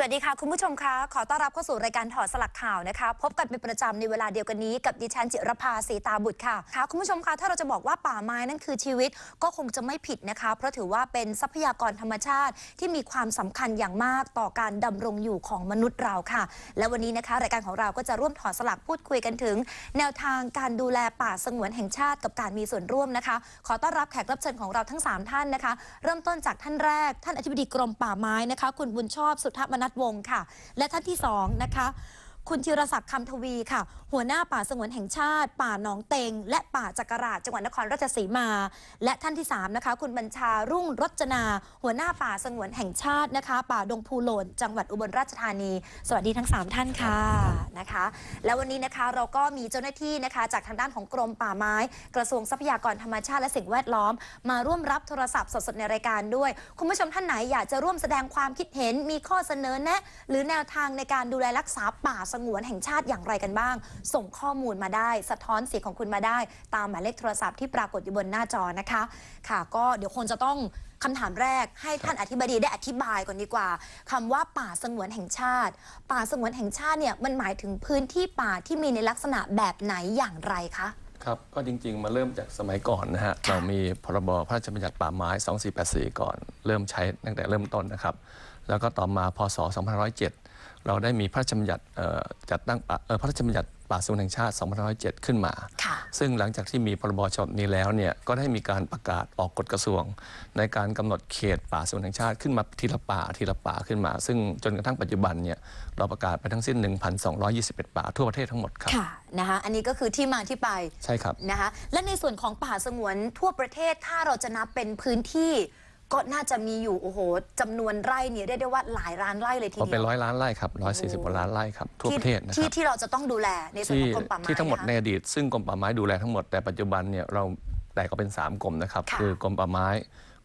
สวัสดีค่ะ คุณผู้ชมคะขอต้อนรับเข้าสู่รายการถอดสลักข่าวนะคะ พบกันเป็นประจำในเวลาเดียวกันนี้กับดิฉันจิรภาสีตาบุตรค่ะค่ะ คุณผู้ชมคะถ้าเราจะบอกว่าป่าไม้นั่นคือชีวิตก็คงจะไม่ผิดนะคะ เพราะถือว่าเป็นทรัพยากรธรรมชาติที่มีความสำคัญอย่างมากต่อการดำรงอยู่ของมนุษย์เราค่ะ และวันนี้นะคะ รายการของเราก็จะร่วมถอดสลักพูดคุยกันถึง แนวทางการดูแลป่าสงวนแห่งชาติกับการมีส่วนร่วมนะคะ ขอต้อนรับแขกรับเชิญของเราทั้ง 3 ท่านนะคะ เริ่มต้นจากท่านแรก ท่านอธิบดีกรมป่าไม้นะคะ คุณบุญชอบสุทธมนัทวงศ์ค่ะ และท่านที่สองนะคะ คุณธีรศักดิ์คำทวีค่ะ หัวหน้าป่าสงวนแห่งชาติ ป่าหนองเตง และป่าจักราชจังหวัดนครราชสีมา และท่านที่3นะคะคุณบัญชารุ่งรจนา หัวหน้าป่าสงวนแห่งชาตินะคะ ป่าดงพูโหลนจังหวัดอุบลราชธานี สวัสดีทั้ง 3 ท่านค่ะนะคะ แล้ววันนี้นะคะเราก็มีเจ้าหน้าที่นะคะจากทางด้านของกรมป่าไม้ กระทรวงทรัพยากรธรรมชาติและสิ่งแวดล้อม มาร่วมรับโทรศัพท์สดๆในรายการด้วย คุณผู้ชมท่านไหนอยากจะร่วมแสดงความคิดเห็นมีข้อเสนอแนะ หรือแนวทางในการดูแลรักษาป่าสงวนแห่งชาติอย่างไรกันบ้าง ส่งข้อมูลมาได้ สะท้อนเสียงของคุณมาได้ ตามหมายเลขโทรศัพท์ที่ปรากฏอยู่บนหน้าจอนะคะ ค่ะ ก็เดี๋ยวคงจะต้องคำถามแรกให้ท่านอธิบดีได้อธิบายก่อนดีกว่าคำว่าป่าสงวนแห่งชาติ ป่าสงวนแห่งชาติเนี่ยมันหมายถึงพื้นที่ป่าที่มีในลักษณะแบบไหนอย่างไรคะครับก็จริงๆ มาเริ่มจากสมัยก่อนนะฮะค่ะเรามีพรบพระราชบัญญัติป่าไม้ 2484 ก่อน เริ่มใช้ตั้งแต่เริ่มต้นนะครับ แล้วก็ต่อมาพศ 2507 เราได้มีพระราชบัญญัติเอ่อจัดตั้งป่าเอ่อพระราชบัญญัติป่าสงวนแห่งชาติ 2507 ขึ้นมาค่ะซึ่งหลังจากที่มีพรบฉบับนี้แล้วเนี่ยก็ได้มีการประกาศออกกฎกระทรวง ในการกำหนดเขตป่าสงวนแห่งชาติขึ้นมาทีละป่าทีละป่าขึ้นมา ซึ่งจนกระทั่งปัจจุบันเนี่ยเราประกาศไปทั้งสิ้น 1,221 ป่าทั่วประเทศทั้งหมดครับค่ะนะคะอันนี้ก็คือที่มาที่ไปใช่ครับนะคะและในส่วนของป่าสงวนทั่วประเทศถ้าเราจะนับเป็นพื้นที่ ก็น่าจะมีอยู่โอ้โหจำนวนไร่เนี่ยเรียกได้ว่าหลายล้านไร่เลยทีก็เดีเป็นยวร้อยล้านไร่ครับร้อยสี่สิบกว่าล้านไร่ครับทั่วประเทศนะคที่รับที่เราจะต้องดูแลในส่วนที่ของกรมป่าไม้ที่ทั้งหมดนะคะในอดีตซึ่งกรมป่าไม้ดูแลทั้งหมดแต่ปัจจุบันเนี่ยเราแต่ก็เป็น 3กรมนะครับค่ะ คือกรมป่าไม้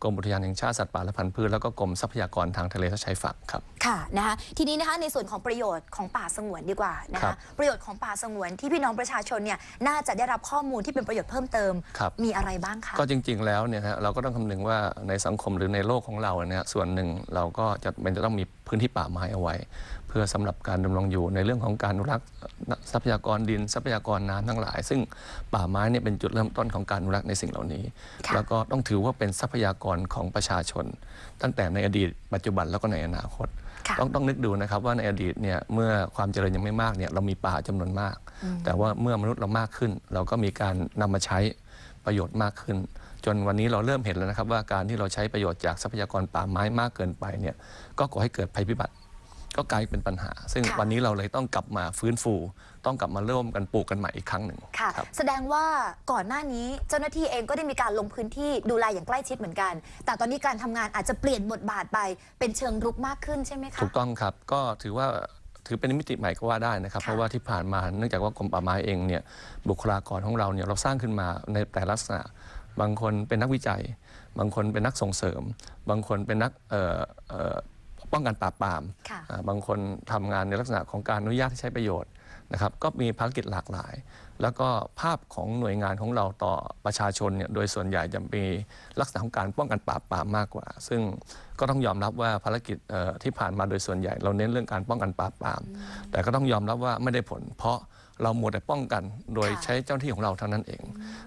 กรมอุทยานแห่งชาติสัตว์ป่าและพันธุ์พืชแล้วก็กรมทรัพยากรทางทะเลและชายฝั่งครับ ค่ะนะคะทีนี้นะคะในส่วนของประโยชน์ของป่าสงวนดีกว่านะครัคะบ ประโยชน์ของป่าสงวนที่พี่น้องประชาชนเนี่ยน่าจะได้รับข้อมูลที่เป็นประโยชน์เพิ่มเติม ครับ มีอะไรบ้างคะ ก็จริง ๆ แล้วเนี่ยนะฮะเราก็ต้องคำนึงว่าในสังคมหรือในโลกของเราเนี่ยส่วนหนึ่งเราก็จะเป็นจะต้องมี พื้นที่ป่าไม้เอาไว้ เพื่อสำหรับการดำรงอยู่ในเรื่องของการอนุรักษ์ทรัพยากรดินทรัพยากรน้ำทั้งหลาย ซึ่งป่าไม้เนี่ยเป็นจุดเริ่มต้นของการอนุรักษ์ในสิ่งเหล่านี้ค่ะแล้วก็ต้องถือว่าเป็นทรัพยากรของประชาชน ตั้งแต่ในอดีตปัจจุบันแล้วก็ในอนาคตค่ะต้องต้องนึกดูนะครับว่าในอดีตเนี่ยเมื่อความเจริญยังไม่มากเนี่ยเรามีป่าจำนวนมาก แต่ว่าเมื่อมนุษย์เรามากขึ้น เราก็มีการนำมาใช้ประโยชน์มากขึ้น จนวันนี้เราเริ่มเห็นแล้วนะครับ ว่าการที่เราใช้ประโยชน์จากทรัพยากรป่าไม้มากเกินไปเนี่ยก็ก่อให้เกิดภัยพิบัติก็กลายเป็นปัญหา ซึ่งค่ะวันนี้เราเลยต้องกลับมาฟื้นฟู ต้องกลับมาเริ่มกันปลูกกันใหม่อีกครั้งหนึ่งค่ะครับแสดงว่าก่อนหน้านี้เจ้าหน้าที่เองก็ได้มีการลงพื้นที่ดูแลอย่างใกล้ชิดเหมือนกัน แต่ตอนนี้การทำงานอาจจะเปลี่ยนบทบาทไปเป็นเชิงรุกมากขึ้นใช่ไหมคะ ถูกต้องครับ ก็ถือว่าถือเป็นมิติใหม่ก็ว่าได้นะครับค่ะเพราะว่าที่ผ่านมาเนื่องจากว่ากรมป่าไม้เองเนี่ยบุคลากรของเราเนี่ยเราสร้างขึ้นมาในแต่ลักษณะ บางคนเป็นนักวิจัย บางคนเป็นนักส่งเสริม บางคนเป็นนักเอ่อเอ่อป้องกันปราบปรามค่ะอ่าบางคนทำงานในลักษณะของการอนุญาตให้ใช้ประโยชน์นะครับ ก็มีภารกิจหลากหลาย แล้วก็ภาพของหน่วยงานของเราต่อประชาชนเนี่ยโดยส่วนใหญ่จะมีลักษณะของการป้องกันปราบปรามมากกว่า ซึ่งก็ต้องยอมรับว่าภารกิจเอ่อที่ผ่านมาโดยส่วนใหญ่ เราเน้นเรื่องการป้องกันปราบปราม แต่ก็ต้องยอมรับว่าไม่ได้ผลเพราะ เราหมดแต่ป้องกัน โดยค่ะใช้เจ้าหน้าที่ของเราเท่านั้นเอง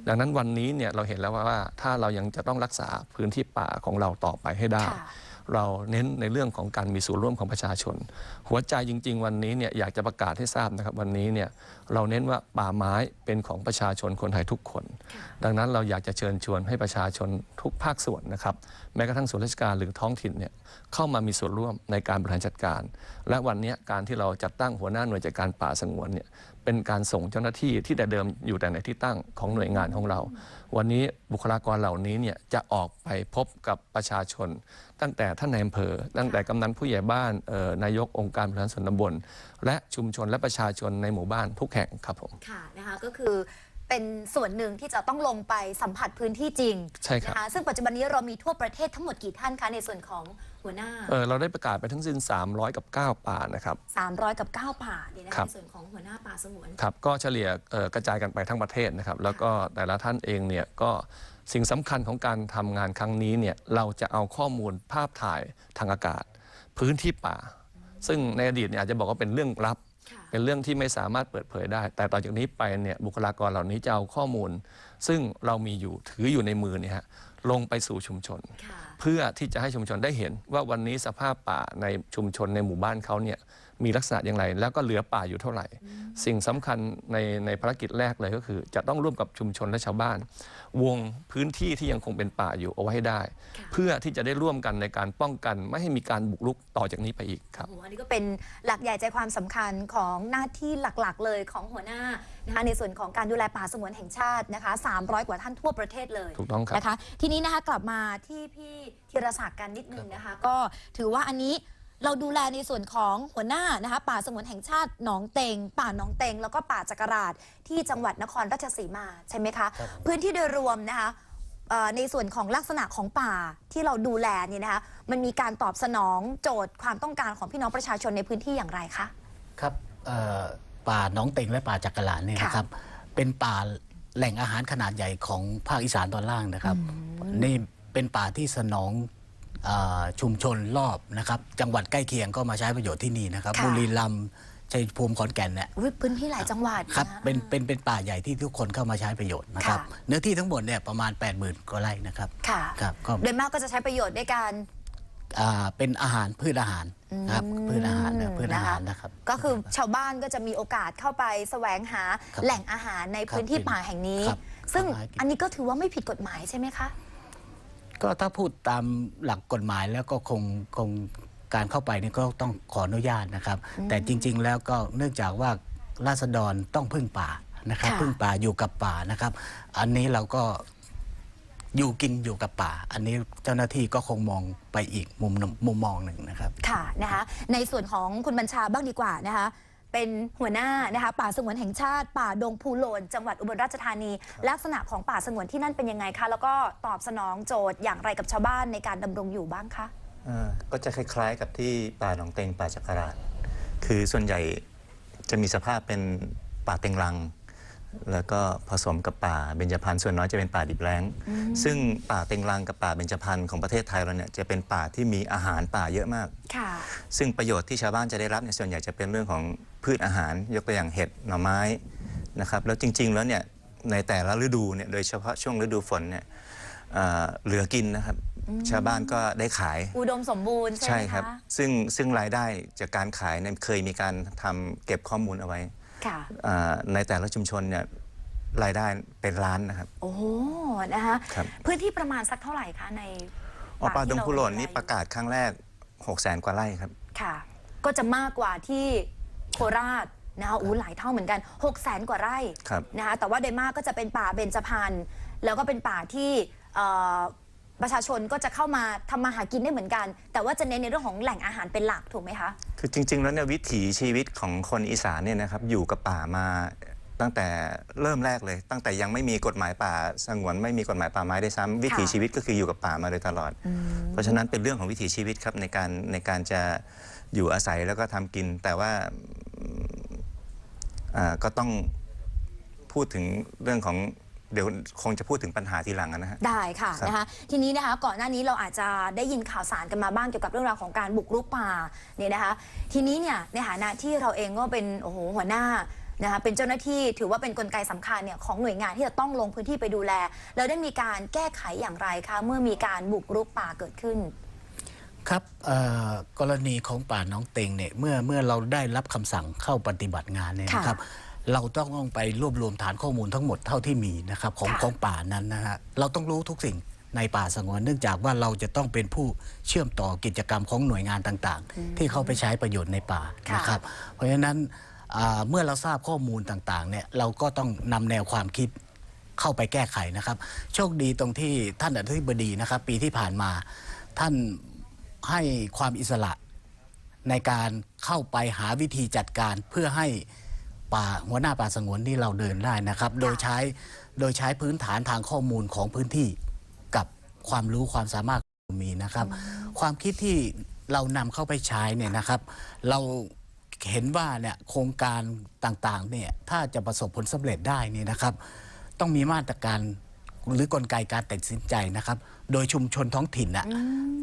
ดังนั้นวันนี้เนี่ยเราเห็นแล้วว่าถ้าเรายังจะต้องรักษาพื้นที่ป่าของเราต่อไปให้ได้ค่ะเราเน้นในเรื่องของการมีส่วนร่วมของประชาชน หัวใจจริง ๆ วันนี้เนี่ยอยากจะประกาศให้ทราบนะครับ วันนี้เนี่ยเราเน้นว่าป่าไม้เป็นของประชาชนคนไทยทุกคน ดังนั้นเราอยากจะเชิญชวนให้ประชาชนทุกภาคส่วนนะครับแม้กระทั่งส่วนราชการหรือท้องถิ่นเนี่ยเข้ามามีส่วนร่วมในการบริหารจัดการ และวันนี้การที่เราจัดตั้งหัวหน้าหน่วยจัดการป่าสงวนเนี่ย เป็นการส่งเจ้าหน้าที่ที่แต่เดิมอยู่แต่ในที่ตั้งของหน่วยงานของเรา วันนี้บุคลากรเหล่านี้เนี่ยจะออกไปพบกับประชาชน ตั้งแต่ท่านนายอำเภอตั้งแต่กำนันผู้ใหญ่บ้านเอ่อนายกองค์การบริหารส่วนตำบลและชุมชนและประชาชนในหมู่บ้านทุกแห่งครับผมค่ะนะคะก็คือเป็นส่วนหนึ่งที่จะต้องลงไปสัมผัสพื้นที่จริงใช่ครับนะคะซึ่งปัจจุบันนี้เรามีทั่วประเทศทั้งหมดกี่ท่านคะในส่วนของ หัวหน้า เออเราได้ประกาศไปทั้งสิ้น 300 กับ 9 ป่านะครับ 300 กับ 9 ป่าเนี่ยนะครัคะบ ในส่วนของหัวหน้าป่าสงวน ครับก็เฉลี่ยเอ่อกระจายกันไปทั้งประเทศนะครับ แล้วก็แต่ละท่านเองเนี่ยก็สิ่งสำคัญของการทำงานครั้งนี้เนี่ยเราจะเอาข้อมูลภาพถ่ายทางอากาศ พื้นที่ป่า ซึ่งในอดีตเนี่ยอาจจะบอกว่าเป็นเรื่องลับค่ะ เป็นเรื่องที่ไม่สามารถเปิดเผยได้ แต่ต่อจากนี้ไปเนี่ยบุคลากรเหล่านี้จะเอาข้อมูล ซึ่งเรามีอยู่ถืออยู่ในมือเนี่ยฮะลงไปสู่ชุมชนค่ะเพื่อที่จะให้ชุมชนได้เห็นว่าวันนี้สภาพป่าในชุมชนในหมู่บ้านเขาเนี่ย มีลักษณะอย่างไร แล้วก็เหลือป่าอยู่เท่าไหร่ สิ่งสำคัญในในภารกิจแรกเลยก็คือ จะต้องร่วมกับชุมชนและชาวบ้าน วงพื้นที่ที่ยังคงเป็นป่าอยู่เอาไว้ให้ได้ค่ะเพื่อที่จะได้ร่วมกันในการป้องกันไม่ให้มีการบุกรุกต่อจากนี้ไปอีกครับโอ้โหอันนี้ก็เป็นหลักใหญ่ใจความสำคัญของหน้าที่หลักๆ เลยของหัวหน้านะคะในส่วนของการดูแลป่าสงวนแห่งชาตินะคะ 300 กว่าท่านทั่วประเทศเลยถูกต้องครับนะคะทีนี้นะคะกลับมาที่พี่ธีรศักดิ์กันนิดนึงนะคะ ก็ถือว่าอันนี้ เราดูแลในส่วนของหัวหน้านะคะป่าสงวนแห่งชาติหนองเตง ป่าหนองเตง แล้วก็ป่าจักราชที่จังหวัดนครราชสีมาใช่ไหมคะ พื้นที่โดยรวมนะคะเอ่อในส่วนของลักษณะของป่าที่เราดูแลเนี่ยนะคะมันมีการตอบสนองโจทย์ความต้องการของพี่น้องประชาชนในพื้นที่อย่างไรคะ ครับเอ่อป่าหนองเต็งและป่าจักรลานเนี่ยค่ะนะครับเป็นป่าแหล่งอาหารขนาดใหญ่ของภาคอีสานตอนล่างนะครับ นี่เป็นป่าที่สนองเออ ชุมชนรอบนะครับ จังหวัดใกล้เคียงก็มาใช้ประโยชน์ที่นี่นะครับ ค่ะ บุรีรัมย์ชัยภูมิขอนแก่นเนี่ยอุ๊ยพื้นที่หลายจังหวัดครับนะ เป็นเป็นเป็นป่าใหญ่ที่ทุกคนเข้ามาใช้ประโยชน์นะครับ ค่ะ เนื้อที่ทั้งหมดเนี่ยประมาณ 8 0,000กว่าไร่นะครับค่ะ ครับก็โดยมากก็จะใช้ประโยชน์ด้วยการอ่าเป็นอาหารพืชอาหารครับอืมพืชอาหารนะพืชอาหารนะคะนะครับ ก็คือชาวบ้านก็จะมีโอกาสเข้าไปแสวงหาครับแหล่งอาหารในพื้นที่ครับป่าแห่งนี้ ครับซึ่งหากินอันนี้ก็ถือว่าไม่ผิดกฎหมายใช่ไหมคะ ก็ถ้าพูดตามหลักกฎหมายแล้วก็คงคงการเข้าไปนี่ก็ต้องขออนุญาตนะครับ แต่จริง ๆ แล้วก็เนื่องจากว่าราษฎรต้องพึ่งป่านะครับค่ะพึ่งป่าอยู่กับป่านะครับ อันนี้เราก็อยู่กินอยู่กับป่า อันนี้เจ้าหน้าที่ก็คงมองไปอีกมุมหนึ่งมุมมองหนึ่งนะครับ ค่ะนะคะ ในส่วนของคุณบัญชาบ้างดีกว่านะคะ เป็นหัวหน้านะคะป่าสงวนแห่งชาติ ป่าดงภูโลนจังหวัดอุบลราชธานี ลักษณะของป่าสงวนที่นั่นเป็นยังไงคะ แล้วก็ตอบสนองโจทย์อย่างไรกับชาวบ้านในการดำรงอยู่บ้างคะอ่าก็จะคล้ายๆกับที่ป่าหนองเตงป่าจักราชคือส่วนใหญ่จะมีสภาพเป็นป่าเต็งรัง แล้วก็ผสมกับป่าเบญจพรรณส่วนน้อยจะเป็นป่าดิบแล้ง ซึ่งป่าเต็งรังกับป่าเบญจพรรณของประเทศไทยเราเนี่ยจะเป็นป่าที่มีอาหารป่าเยอะมากค่ะ ซึ่งประโยชน์ที่ชาวบ้านจะได้รับเนี่ยส่วนใหญ่จะเป็นเรื่องของพืชอาหาร ยกตัวอย่างเห็ดหน่อไม้นะครับแล้วจริง ๆ แล้วเนี่ยในแต่ละฤดูเนี่ยโดยเฉพาะช่วงฤดูฝนเนี่ยเอ่อเหลือกินนะครับชาวบ้านก็ได้ขาย อุดมสมบูรณ์ใช่ใช่ไหมครับคะซึ่งซึ่งรายได้จากการขายเนี่ยเคยมีการทำเก็บข้อมูลเอาไว้ค่ะอ่าในแต่ละชุมชนเนี่ยรายได้เป็นล้านนะครับ โอ้โหนะคะครับพื้นที่ประมาณสักเท่าไหร่คะในออปลาดงพุหล่นที่เนี่ประกาศครั้งแรก 6 0แสนกว่าไร่ครับ ค่ะ ก็จะมากกว่าที่โคราชนะคะอู้หลายเท่าเหมือนกัน6 0แสนกว่าไร่ครับ นะคะแต่ว่าโดยมากก็จะเป็นป่าเบญจพรรณแล้วก็เป็นป่าที่เอ่อประชาชนก็จะเข้ามาทำมาหากินได้เหมือนกัน แต่ว่าจะเน้นในเรื่องของแหล่งอาหารเป็นหลักถูกไหมคะ คือจริง ๆ แล้วเนี่ยวิถีชีวิตของคนอีสานเนี่ยนะครับอยู่กับป่ามา ตั้งแต่เริ่มแรกเลย ตั้งแต่ยังไม่มีกฎหมายป่าสงวนไม่มีกฎหมายป่าไม้ได้วยซ้ำวิถีชีวิตก็คืออยู่กับป่ามาโดยตลอด เพราะฉะนั้นเป็นเรื่องของวิถีชีวิตครับในการในการจะอยู่อาศัยแล้วก็ทำกิน แต่ว่าอืมอ่าก็ต้องพูดถึงเรื่องของเดี๋ยวคงจะพูดถึงปัญหาทีหลังนะฮะ ได้ค่ะครับ นะคะทีนี้นะคะก่อนหน้านี้เราอาจจะได้ยินข่าวสารกันมาบ้างเกี่ยวกับเรื่องราวของการบุกรุกป่าเนี่ยนะคะ ทีนี้เนี่ยในฐานะที่เราเองก็เป็นโอ้โหหัวหน้า นะคะเป็นเจ้าหน้าที่ถือว่าเป็นกลไกสำคัญเนี่ยของหน่วยงานที่จะต้องลงพื้นที่ไปดูแล แล้วได้มีการแก้ไขอย่างไรคะเมื่อมีการบุกรุกป่าเกิดขึ้น ครับเอ่อกรณีของป่าน้องเต็งเนี่ยเมื่อเมื่อเราได้รับคำสั่งเข้าปฏิบัติงานเนี่ยค่ะนะครับเราต้องต้องไปรวบรวมฐานข้อมูลทั้งหมดเท่าที่มีนะครับของค่ะของป่านั้นนะฮะเราต้องรู้ทุกสิ่งในป่าสงวนเนื่องจากว่าเราจะต้องเป็นผู้เชื่อมต่อกิจกรรมของหน่วยงานต่างๆ ที่เข้าไปใช้ประโยชน์ในป่าค่ะนะครับ เพราะฉะนั้นอ่า เมื่อเราทราบข้อมูลต่างๆเนี่ยเราก็ต้องนำแนวความคิดเข้าไปแก้ไขนะครับ โชคดีตรงที่ท่านอธิบดีนะครับ ปีที่ผ่านมาท่านให้ความอิสระในการเข้าไปหาวิธีจัดการเพื่อให้ป่าหัวหน้าป่าสงวนที่เราเดินได้นะครับ โดยใช้โดยใช้พื้นฐานทางข้อมูลของพื้นที่กับความรู้ความสามารถที่มีนะครับ ความคิดที่เรานำเข้าไปใช้เนี่ยนะครับ เรา เห็นว่าเนี่ยโครงการต่างๆเนี่ยถ้าจะประสบผลสำเร็จได้เนี่ยนะครับ ต้องมีมาตรการหรือกลไกการตัดสินใจนะครับ โดยชุมชนท้องถิ่นน่ะ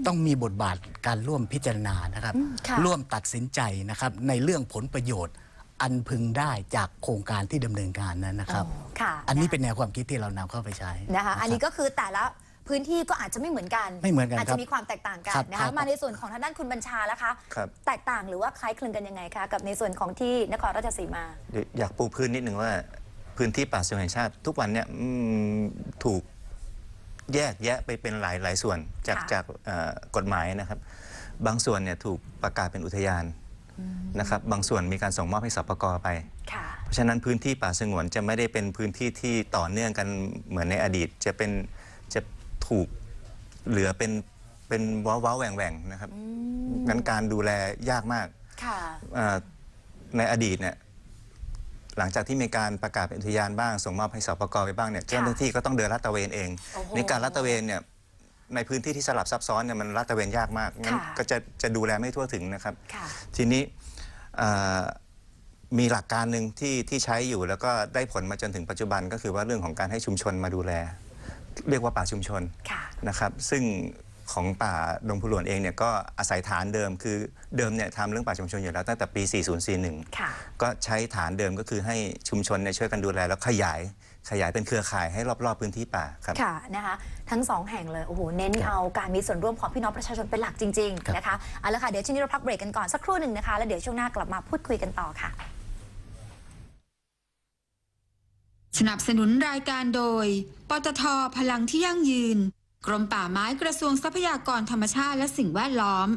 ต้องมีบทบาทการร่วมพิจารณานะครับอืมค่ะร่วมตัดสินใจนะครับ ในเรื่องผลประโยชน์อันพึงได้จากโครงการที่ดำเนินการนั้นนะครับค่ะอันนี้ะเป็นแนวความคิดที่เรานำเข้าไปใช้นะคะ อันนี้รับก็คือแต่ละ พื้นที่ก็อาจจะไม่เหมือนกัน ไม่เหมือนกันอาจครัจะบ มีความแตกต่างกันครับนะครัคะบ มาในส่วนของทางด้านคุณบัญชาแล้วคะครับ แตกต่างหรือว่าคล้ายคลึงกันยังไงคะกับในส่วนของที่นครราชสีมา เดี๋ยวอยากปูพื้นนิดนึงว่าพื้นที่ป่าสงวนแห่งชาติ ทุกวันเนี่ยอืมถูกแยกแยะไปเป็นหลายหลายส่วนจากค่ะจากเอ่อกฎหมายนะครับ บางส่วนเนี่ยถูกประกาศเป็นอุทยานนะครับบางส่วนมีการส่งมอบให้สปกไป ค่ะ เพราะฉะนั้นพื้นที่ป่าสงวนจะไม่ได้เป็นพื้นที่ที่ต่อเนื่องกันเหมือนในอดีต จะเป็นจะ ถูกเหลือเป็นเป็นว้าวว้าวแหว่งแหว่งนะครับ งั้นการดูแลยากมากค่ะเอ่อในอดีตเนี่ยหลังจากที่มีการประกาศเป็นอุทยานบ้าง ส่งมอบให้สปกไปบ้างเนี่ยเจ้าหน้าที่ก็ต้องเดินลาดตระเวนเองโอ้โหในการลาดตระเวนเนี่ยในพื้นที่ที่สลับซับซ้อนเนี่ยมันลาดตระเวนยากมากงั้นค่ะ ก็จะจะดูแลไม่ทั่วถึงนะครับ ค่ะ ทีนี้เอ่อมีหลักการหนึ่งที่ที่ใช้อยู่แล้วก็ได้ผลมาจนถึงปัจจุบันก็คือว่าเรื่องของการให้ชุมชนมาดูแล เรียกว่าป่าชุมชนค่ะนะครับ ซึ่งของป่าดงพูหลวนเองเนี่ยก็อาศัยฐานเดิมคือเดิมเนี่ยทำเรื่องป่าชุมชนอยู่แล้วตั้งแต่ปี 4041ค่ะก็ใช้ฐานเดิมก็คือให้ชุมชนเนี่ยช่วยกันดูแลแล้วขยายขยายเป็นเครือข่ายให้รอบๆพื้นที่ป่าครับค่ะนะคะทั้งสองแห่งเลยโอ้โหเน้นเอาการมีส่วนร่วมของพี่น้องประชาชนเป็นหลักจริงครับๆนะคะเอาละค่ะเดี๋ยวช่วงนี้เราพักเบรกกันก่อนสักครู่หนึ่งนะคะแล้วเดี๋ยวช่วงหน้ากลับมาพูดคุยกันต่อค่ะ สนับสนุนรายการโดย ปตทพลังที่ยั่งยืน กรมป่าไม้กระทรวงทรัพยากรธรรมชาติและสิ่งแวดล้อม